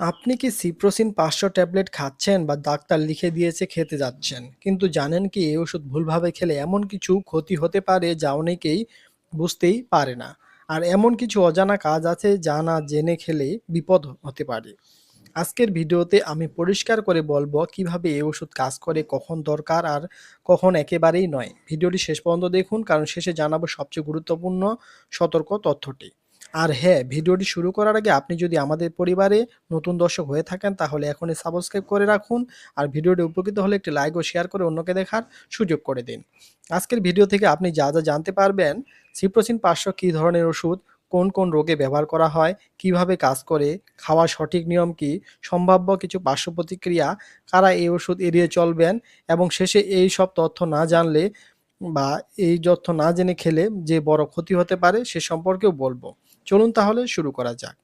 আপনি কি সিপ্রোসিন পাঁচশো ট্যাবলেট খাচ্ছেন বা ডাক্তার লিখে দিয়েছে খেতে যাচ্ছেন? কিন্তু জানেন কি, এই ওষুধ ভুলভাবে খেলে এমন কিছু ক্ষতি হতে পারে যা অনেকেই বুঝতেই পারে না। আর এমন কিছু অজানা কাজ আছে যা না জেনে খেলে বিপদ হতে পারে। আজকের ভিডিওতে আমি পরিষ্কার করে বলব কীভাবে এই ওষুধ কাজ করে, কখন দরকার আর কখন একেবারেই নয়। ভিডিওটি শেষ পর্যন্ত দেখুন, কারণ শেষে জানাব সবচেয়ে গুরুত্বপূর্ণ সতর্ক তথ্যটি। আর হ্যাঁ ভিডিওটি শুরু করার আগে আপনি যদি আমাদের পরিবারে নতুন দর্শক হয়ে থাকেন, তাহলে এখনই সাবস্ক্রাইব করে রাখুন আর ভিডিওটি উপকৃত হলে একটি লাইক ও শেয়ার করে অন্যকে দেখার সুযোগ করে দিন। আজকের ভিডিও থেকে আপনি যা যা জানতে পারবেন, সিপ্রোসিন পাঁচশো কী ধরনের ওষুধ, কোন কোন রোগে ব্যবহার করা হয়, কীভাবে কাজ করে, খাওয়ার সঠিক নিয়ম কি, সম্ভাব্য কিছু পার্শ্ব প্রতিক্রিয়া, কারা এই ওষুধ এড়িয়ে চলবেন এবং শেষে এই সব তথ্য না জানলে বা এই তথ্য না জেনে খেলে যে বড় ক্ষতি হতে পারে সে সম্পর্কেও বলব। চলুন তাহলে শুরু করা যাক।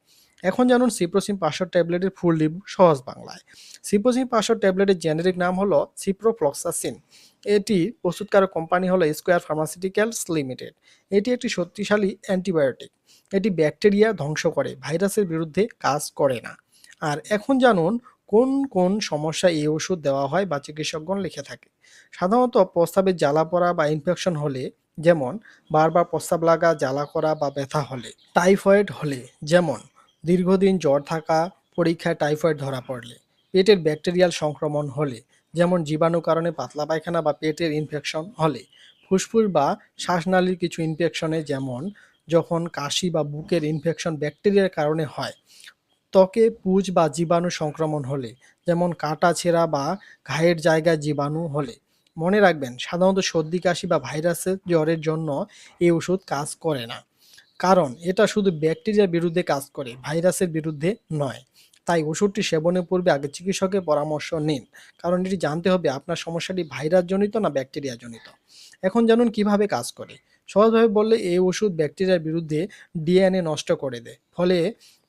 এখন জানুন সিপ্রোসিন পাঁচশো ট্যাবলেটের ফুল লিভ সহজ বাংলায়। সিপ্রোসিন পাঁচশো ট্যাবলেটের জেনেরিক নাম হলো সিপ্রোফ্লক্সাসিন এটি প্রস্তুতকারক কোম্পানি হলো স্কোয়ার ফার্মাসিউটিক্যালস লিমিটেড। এটি একটি শক্তিশালী অ্যান্টিবায়োটিক। এটি ব্যাকটেরিয়া ধ্বংস করে, ভাইরাসের বিরুদ্ধে কাজ করে না। আর এখন জানুন কোন কোন সমস্যা এই ওষুধ দেওয়া হয় বা চিকিৎসকগণ লিখে থাকে। সাধারণত প্রস্তাবে জ্বালা পড়া বা ইনফেকশন হলে যেমন বারবার প্রস্তাব লাগা, জ্বালা করা বা ব্যথা হলে, টাইফয়েড হলে, যেমন দীর্ঘদিন জ্বর থাকা, পরীক্ষায় টাইফয়েড ধরা পড়লে, পেটের ব্যাকটেরিয়াল সংক্রমণ হলে, যেমন জীবাণু কারণে পাতলা পায়খানা বা পেটের ইনফেকশন হলে, ফুসফুস বা শ্বাসনালীর কিছু ইনফেকশনে যেমন যখন কাশি বা বুকের ইনফেকশন ব্যাকটেরিয়ার কারণে হয়, ত্বকে পুজ বা জীবাণু সংক্রমণ হলে, যেমন কাটা ছেঁড়া বা ঘায়ের জায়গায় জীবাণু হলে মনে রাখবেন, সাধারণত সর্দি, কাশি বা ভাইরাসের জ্বরের জন্য এই ওষুধ কাজ করে না। কারণ এটা শুধু ব্যাকটেরিয়ার বিরুদ্ধে কাজ করে, ভাইরাসের বিরুদ্ধে নয়। তাই ওষুধটি সেবনের পূর্বে আগে চিকিৎসকের পরামর্শ নিন। কারণ এটি জানতে হবে আপনার সমস্যাটি ভাইরাস জনিত না ব্যাকটেরিয়া জনিত এখন জানুন কীভাবে কাজ করে। সহজভাবে বললে এই ওষুধ ব্যাকটেরিয়ার বিরুদ্ধে ডিএনএ নষ্ট করে দেয়, ফলে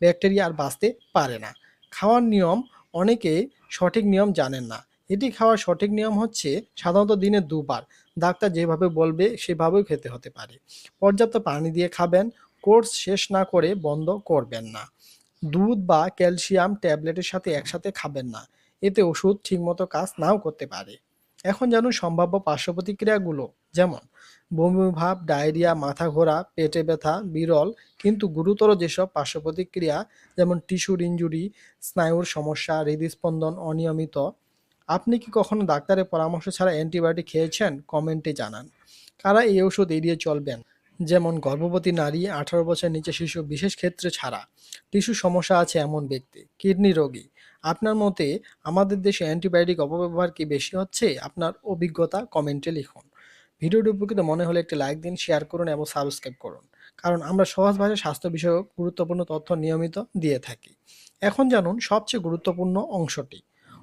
ব্যাকটেরিয়া আর বাঁচতে পারে না। খাওয়ার নিয়ম অনেকে সঠিক নিয়ম জানেন না। এটি খাওয়ার সঠিক নিয়ম হচ্ছে সাধারণত দিনে দুবার। ডাক্তার যেভাবে বলবে সেভাবেও খেতে হতে পারে। পর্যাপ্ত পানি দিয়ে খাবেন, কোর্স শেষ না করে বন্ধ করবেন না। দুধ বা ক্যালসিয়াম ট্যাবলেটের সাথে একসাথে খাবেন না। এতে ওষুধ ঠিকমতো কাজ নাও করতে পারে। এখন জানুন সম্ভাব্য পার্শ্ব প্রতিক্রিয়াগুলো যেমন, বমি ভাব, ডায়রিয়া, মাথা ঘোরা, পেটে ব্যথা, বিরল কিন্তু গুরুতর যেসব পার্শ্ব প্রতিক্রিয়া যেমন টিস্যুর ইঞ্জুরি স্নায়ুর সমস্যা, হৃদস্পন্দন অনিয়মিত আপনি কি কখনো ডাক্তারের পরামর্শ ছাড়া অ্যান্টিবায়োটিক খেয়েছেন? কমেন্টে জানান। কারা এই ওষুধ এড়িয়ে চলবেন? যেমন গর্ভবতী নারী, আঠারো বছর নিচে শিশু, বিশেষ ক্ষেত্রে ছাড়া। টিস্যু সমস্যা আছে এমন ব্যক্তি। কিডনি রোগী। আপনার মতে আমাদের দেশে অ্যান্টিবায়োটিক অপব্যবহার কি বেশি হচ্ছে? আপনার অভিজ্ঞতা কমেন্টে লিখুন। ভিডিওটি উপকৃত মনে হলে একটি লাইক দিন, শেয়ার করুন এবং সাবস্ক্রাইব করুন। কারণ আমরা সহজ ভাষায় স্বাস্থ্য বিষয়ক গুরুত্বপূর্ণ তথ্য নিয়মিত দিয়ে থাকি। এখন জানুন সবচেয়ে গুরুত্বপূর্ণ অংশটি।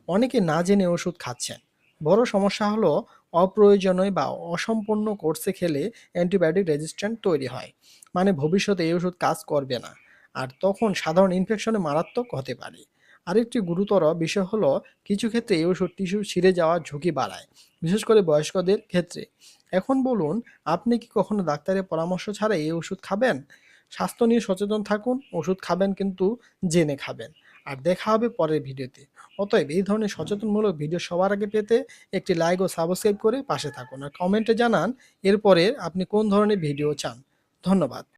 অনেকে না জেনে ওষুধ খাচ্ছেন। বড় সমস্যা হলো অপ্রয়োজনীয় বা অসম্পূর্ণ কোর্সে খেলে অ্যান্টিবায়োটিক রেজিস্ট্যান্ট তৈরি হয়। মানে ভবিষ্যতে এই ওষুধ কাজ করবে না। আর তখন সাধারণ ইনফেকশনে মারাত্মক হতে পারে। আরেকটি গুরুতর বিষয় হলো কিছু ক্ষেত্রে এই ওষুধ টিস্যু ছিঁড়ে যাওয়ার ঝুঁকি বাড়ায়, বিশেষ করে বয়স্কদের ক্ষেত্রে। এখন বলুন, আপনি কি কখনো ডাক্তারের পরামর্শ ছাড়া এই ওষুধ খাবেন? স্বাস্থ্য নিয়ে সচেতন থাকুন, ওষুধ খাবেন কিন্তু জেনে খাবেন। আর দেখা হবে পরের ভিডিওতে। অতএব এই ধরনের সচেতনমূলক ভিডিও সবার আগে পেতে একটি লাইক ও সাবস্ক্রাইব করে পাশে থাকুন। আর কমেন্টে জানান, এরপরে আপনি কোন ধরনের ভিডিও চান। ধন্যবাদ।